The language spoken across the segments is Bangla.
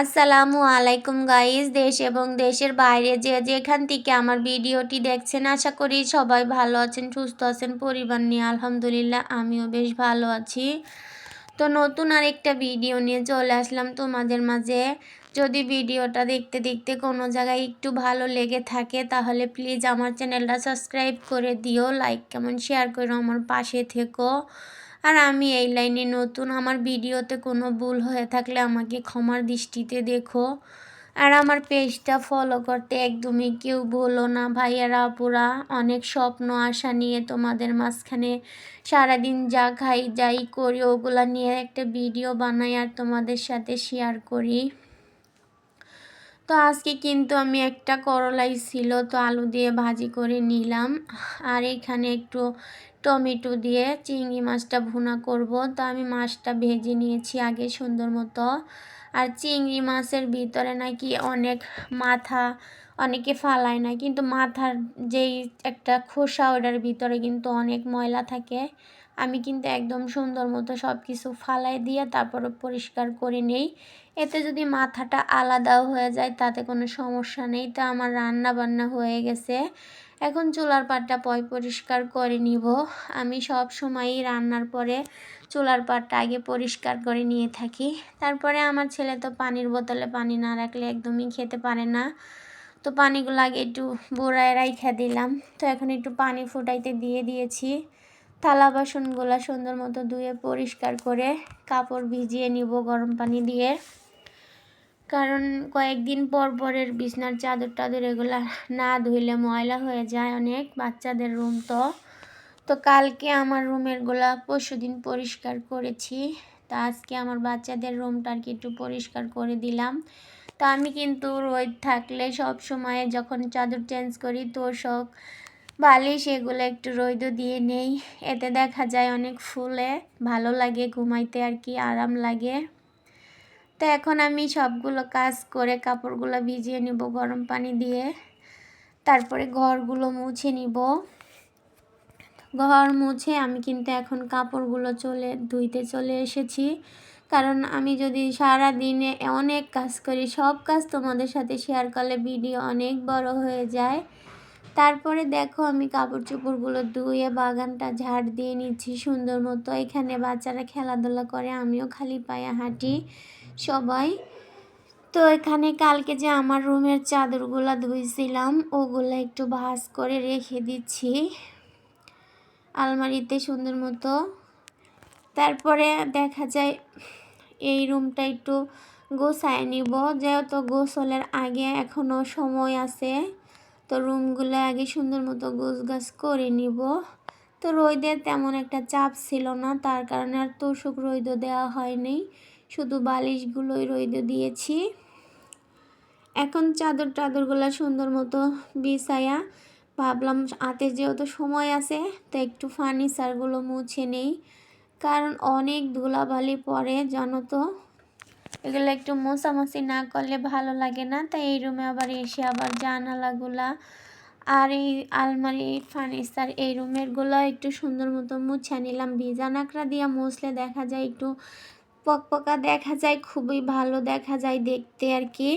আসসালামু আলাইকুম গাইজ দেশ এবং দেশের বাইরে যে যেখান থেকে আমার ভিডিওটি দেখছেন, আশা করি সবাই ভালো আছেন, সুস্থ আছেন, পরিবার নিয়ে আলহামদুলিল্লাহ আমিও বেশ ভালো আছি। তো নতুন আরেকটা ভিডিও নিয়ে চলে আসলাম তোমাদের মাঝে। যদি ভিডিওটা দেখতে দেখতে কোনো জায়গায় একটু ভালো লেগে থাকে, তাহলে প্লিজ আমার চ্যানেলটা সাবস্ক্রাইব করে দিও লাইক কেমন শেয়ার করো আমার পাশে থেকো। আর আমি এই লাইনে নতুন, আমার ভিডিওতে কোনো ভুল হয়ে থাকলে আমাকে ক্ষমার দৃষ্টিতে দেখো। আর আমার পেজটা ফলো করতে একদমই কেউ বলো না ভাইয়ারা, আপুরা। অনেক স্বপ্ন, আশা নিয়ে তোমাদের মাঝখানে সারাদিন যা খাই, যাই করি, ওগুলা নিয়ে একটা ভিডিও বানাই আর তোমাদের সাথে শেয়ার করি। তো আজকে কিন্তু আমি একটা করলাই ছিল, তো আলু দিয়ে ভাজি করে নিলাম। আর এখানে একটু টমেটো দিয়ে চিংড়ি মাছটা ভুনা করব। তো আমি মাছটা ভেজে নিয়েছি আগে সুন্দর মতো। আর চিংড়ি মাছের ভিতরে নাকি অনেক মাথা, অনেকে ফালায় না, কিন্তু মাথার যেই একটা খোসা ওটার ভিতরে কিন্তু অনেক ময়লা থাকে। আমি কিন্তু একদম সুন্দর মতো সব কিছু ফালাই দিয়ে তারপরে পরিষ্কার করে নেই। এতে যদি মাথাটা আলাদাও হয়ে যায় তাতে কোনো সমস্যা নেই। তো আমার রান্না বান্না হয়ে গেছে। এখন চুলার পাটটা পয় পরিষ্কার করে নিব। আমি সব সময়ই রান্নার পরে চুলার পাটটা আগে পরিষ্কার করে নিয়ে থাকি। তারপরে আমার ছেলে তো পানির বোতলে পানি না রাখলে একদমই খেতে পারে না। তো পানিগুলো আগে একটু বোড়ায় রাইখা দিলাম। তো এখন একটু পানি ফুটাইতে দিয়ে দিয়েছি। থালা বাসনগুলো সুন্দর মতো ধুয়ে পরিষ্কার করে কাপড় ভিজিয়ে নিব গরম পানি দিয়ে। কারণ কয়েকদিন পর পরের বিছনার চাদর টাদর এগুলো না ধুইলে ময়লা হয়ে যায় অনেক, বাচ্চাদের রুম তো। তো কালকে আমার রুমেরগুলা পরশু দিন পরিষ্কার করেছি। তা আজকে আমার বাচ্চাদের রুমটা আর কি একটু পরিষ্কার করে দিলাম। তো আমি কিন্তু রোদ থাকলে সব সময় যখন চাদর চেঞ্জ করি, তোষক বালিশ এগুলো একটু রৈদ দিয়ে নেই। এতে দেখা যায় অনেক ফুলে, ভালো লাগে ঘুমাইতে আর কি, আরাম লাগে। তো এখন আমি সবগুলো কাজ করে কাপড়গুলো ভিজিয়ে নিব গরম পানি দিয়ে। তারপরে ঘরগুলো মুছে নিব। ঘর মুছে আমি কিন্তু এখন কাপড়গুলো চলে, ধুইতে চলে এসেছি। কারণ আমি যদি সারা দিনে অনেক কাজ করি, সব কাজ তোমাদের সাথে শেয়ার করলে ভিডিও অনেক বড় হয়ে যায়। তারপরে দেখো আমি কাপড় চোপড়গুলো ধুয়ে বাগানটা ঝাড় দিয়ে নিচ্ছি সুন্দর মতো। এখানে বাচ্চারা খেলাধুলা করে, আমিও খালি পায়ে হাঁটি সবাই। তো এখানে কালকে যে আমার রুমের চাদরগুলো ধুইছিলাম, ওগুলো একটু ভাজ করে রেখে দিচ্ছি আলমারিতে সুন্দর মতো। তারপরে দেখা যায় এই রুমটা একটু গোছায় নিব, যেহেতু গোসলের আগে এখনও সময় আছে। তো রুমগুলো আগে সুন্দর মতো গোছ গাছ করে নিব। তো রোদের তেমন একটা চাপ ছিল না, তার কারণে আর তোষক রৈদ দেওয়া হয়নি। শুধু বালিশগুলোই রৈদ দিয়েছি। এখন চাদর টাদরগুলো সুন্দর মতো বিছায়া ভাবলাম হাতে যেহেতু সময় আছে, তো একটু ফার্নিচারগুলো মুছে নেই। কারণ অনেক ধুলাবালি পরে জানো তো? এগুলো একটু মোছামাছি না করলে ভালো লাগে না। তাই এই রুমে আবার এসে আবার জানালাগুলা আর এই আলমারি ফার্নিচার এই রুমেরগুলো একটু সুন্দর মতো মুছে নিলাম। ভিজা নাকড়া দিয়ে মুছলে দেখা যায় একটু পকপকা দেখা যায়, খুবই ভালো দেখা যায় দেখতে আর কি।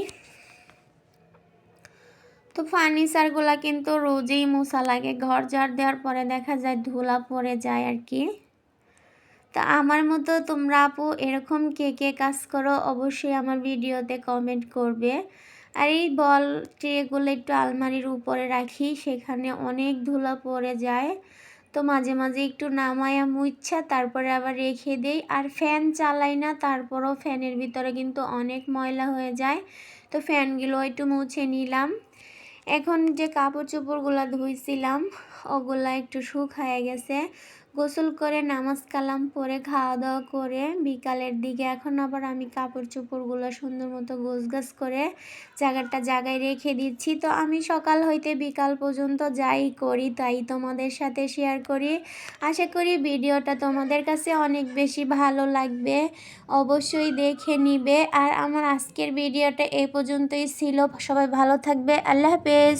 তো ফার্নিচারগুলো কিন্তু রোজেই মোছা লাগে। ঘর ঝাড় দেওয়ার পরে দেখা যায় ধুলা পড়ে যায় আর কি। তা আমার মতো তোমরা আপু এরকম কে কে কাজ করো অবশ্যই আমার ভিডিওতে কমেন্ট করবে। আর এই বল ট্রেগুলো একটু আলমারির উপরে রাখি, সেখানে অনেক ধুলা পড়ে যায়। তো মাঝে মাঝে একটু নামায়া মুচ্ছা তারপরে আবার রেখে দেই। আর ফ্যান চালাই না, তারপরও ফ্যানের ভিতরে কিন্তু অনেক ময়লা হয়ে যায়। তো ফ্যানগুলো একটু মুছে নিলাম। এখন যে কাপড় চোপড়গুলো ধুইছিলাম, ওগুলা একটু শুকায় গেছে। গোসল করে, নামাজ কালাম পরে খাওয়া দাওয়া করে, বিকালের দিকে এখন আবার আমি কাপড় চোপড়গুলো সুন্দর মতো গোছ করে জায়গাটা জায়গায় রেখে দিচ্ছি। তো আমি সকাল হইতে বিকাল পর্যন্ত যাই করি, তাই তোমাদের সাথে শেয়ার করি। আশা করি ভিডিওটা তোমাদের কাছে অনেক বেশি ভালো লাগবে। অবশ্যই দেখে নিবে। আর আমার আজকের ভিডিওটা এই পর্যন্তই ছিল। সবাই ভালো থাকবে। আল্লাহ হাফেজ।